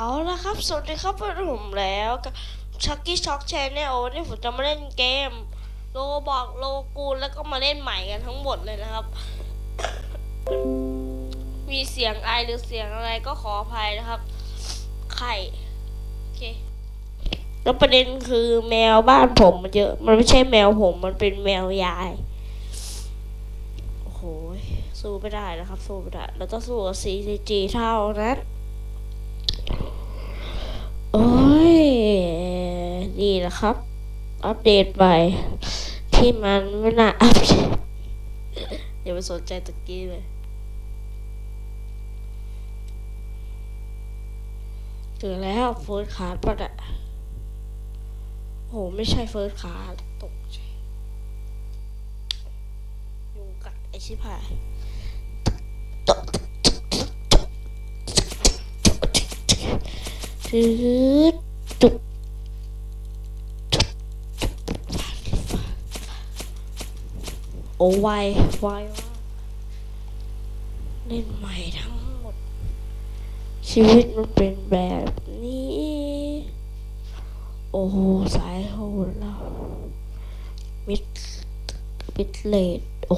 เอาละครับ สวัสดีครับพวกผมแล้วกับชักกี้ช็อกแชนแนลวันนี้ผมจะมาเล่นเกมโลบอกโลกูลแล้วก็มาเล่นใหม่กันทั้งหมดเลยนะครับ มีเสียงไอหรือเสียงอะไรก็ขออภัยนะครับ ไข่ โอเค แล้วประเด็นคือแมวบ้านผมมันเยอะ มันไม่ใช่แมวผม มันเป็นแมวยาย โอ้โห สู้ไม่ได้นะครับ สู้ไม่ได้ เราต้องสู้กับ CCG เท่านั้น โอ้ย นี่แหละครับ อัปเดตใหม่ที่มันไม่น่าอัปเดตอย่าไปสนใจตะกี้เลยเจอแล้วเฟิร์สคาร์ดปะเนี่ยโห ไม่ใช่เฟิร์สคาร์ดตกใจยุงกัดไอชิบหาย ตืดจุกโอ้ไวไวว่าเล่นใหม่ทั้งหมด ชีวิตมันเป็นแบบนี้ โอ้โห สายโหดแล้วมิดมิดเลดโอ้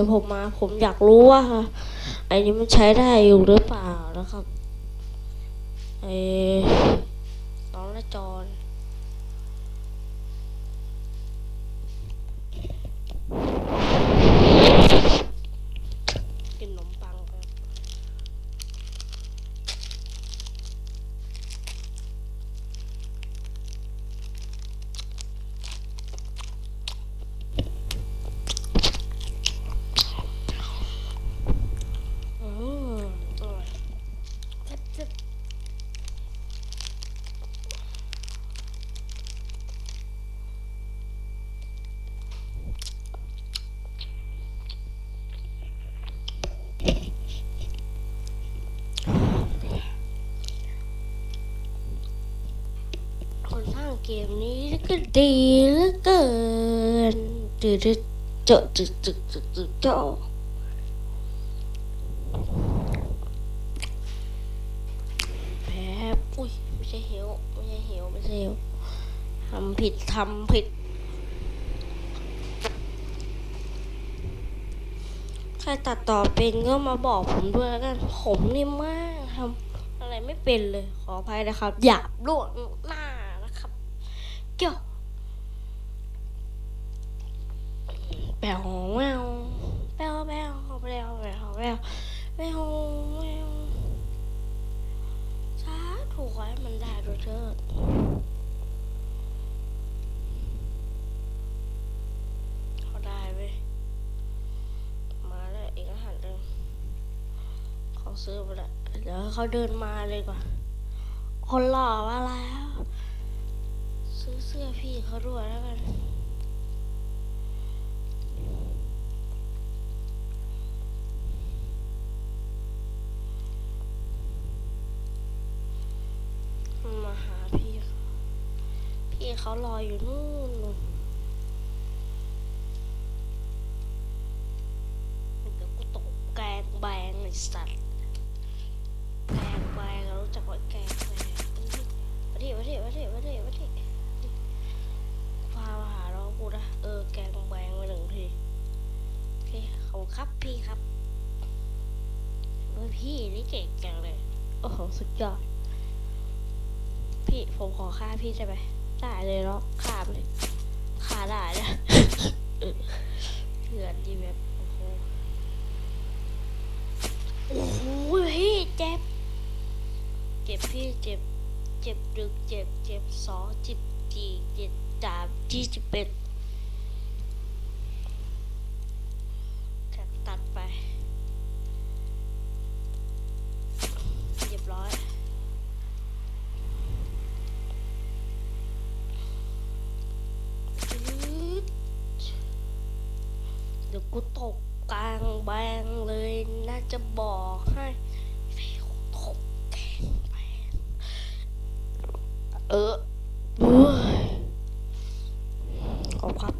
แต่ผมมาผมอยากรู้ว่าไอ้นี้มันใช้ได้อยู่หรือเปล่านะครับไอ้น้องละจอน มนี้ก็ดีเหลือเกินจืดจาะจืดจืดจืดจืดจาะแป๊บอุ้ยไม่ใช่เหวไม่ใช่เหวไม่ใช่เหวทำผิดทำผิดใครตัดต่อเป็นก็มาบอกผมด้วยแล้วกัน ผมนี่มากทำอะไรไม่เป็นเลย ขออภัยนะครับ หยาบล่วงหน้านะครับ เกี่ยว แปวแววแปวแปวแปวแปวแปวแปวแปวสาถูกไว้มันได้ด้วยเถิดเขาได้เว้ยมาแล้วอีกอาหารหนึ่งเขาซื้อไปแล้วเดี๋ยวเขาเดินมาเลยก่อนคนหล่อมาแล้ว ซื้อเสื้อพี่เขาด้วยแล้วกันมาหาพี่เขาพี่ เขารออยู่นู่นเดี๋ยวกูตกแกงแบงไอ้สัตว์แกงแบงเรารู้จักว่าแกงแบงมาดิมาดิมาดิมาดิมาดิพามาหาเรากูนะเออแกงแบงมาหนึ่งทีโอเคขอบครับพี่ครับเออพี่นี่เก่งจังเลยโอ้โหสุดยอดพี่ผมขอค่าพี่ได้ไหม ได้เลยเนาะขาไปเลยค่าได้นะเลยเพื่อนดีแบบโอ้โหโอ้โหพี่เจ็บ เจ็บพี่เจ็บ เจ็บดึกเจ็บ เจ็บสองจิบจีเจ็บสามจีสิบเอ็ด กูตกกลางแบงเลยน่าจะบอกให้พี่กตกแกงแบงเออเฮ้ยขอบครับ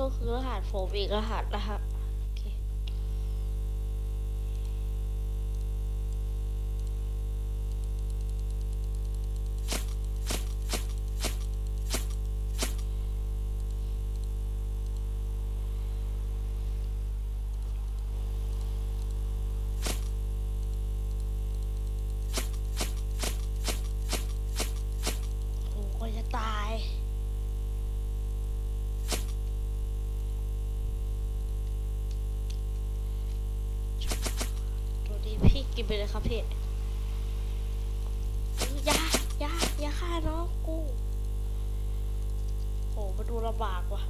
ก็คือรหัสโฟมอีกรหัสนะครับ ตาย ตัวนี้พี่กินไปเลยครับพี่อย่าอย่าอย่าฆ่าน้องกูโหมาดูลำบากว่ะ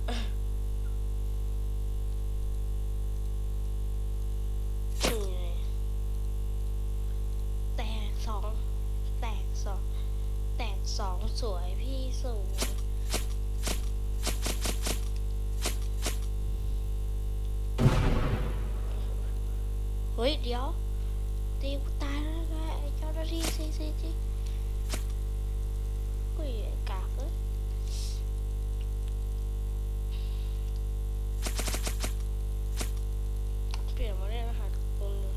สองสวยพี่สวยเฮ้ย เดี๋ยวตีกูตายแล้วนะไงเจ้าหน้าที่ซีซีจีอุ้ยไอ้กากเอ้ยเปลี่ยนมาเล่นรหัสคนเลย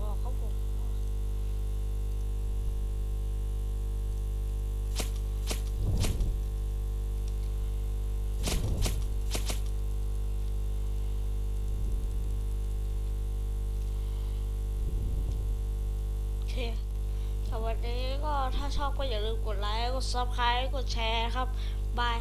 บอกเขาผมโอเค สวัสดีก็ถ้าชอบก็อย่าลืมกดไลค์ กดซับสไคร b ์กดแชร์ครับ บาย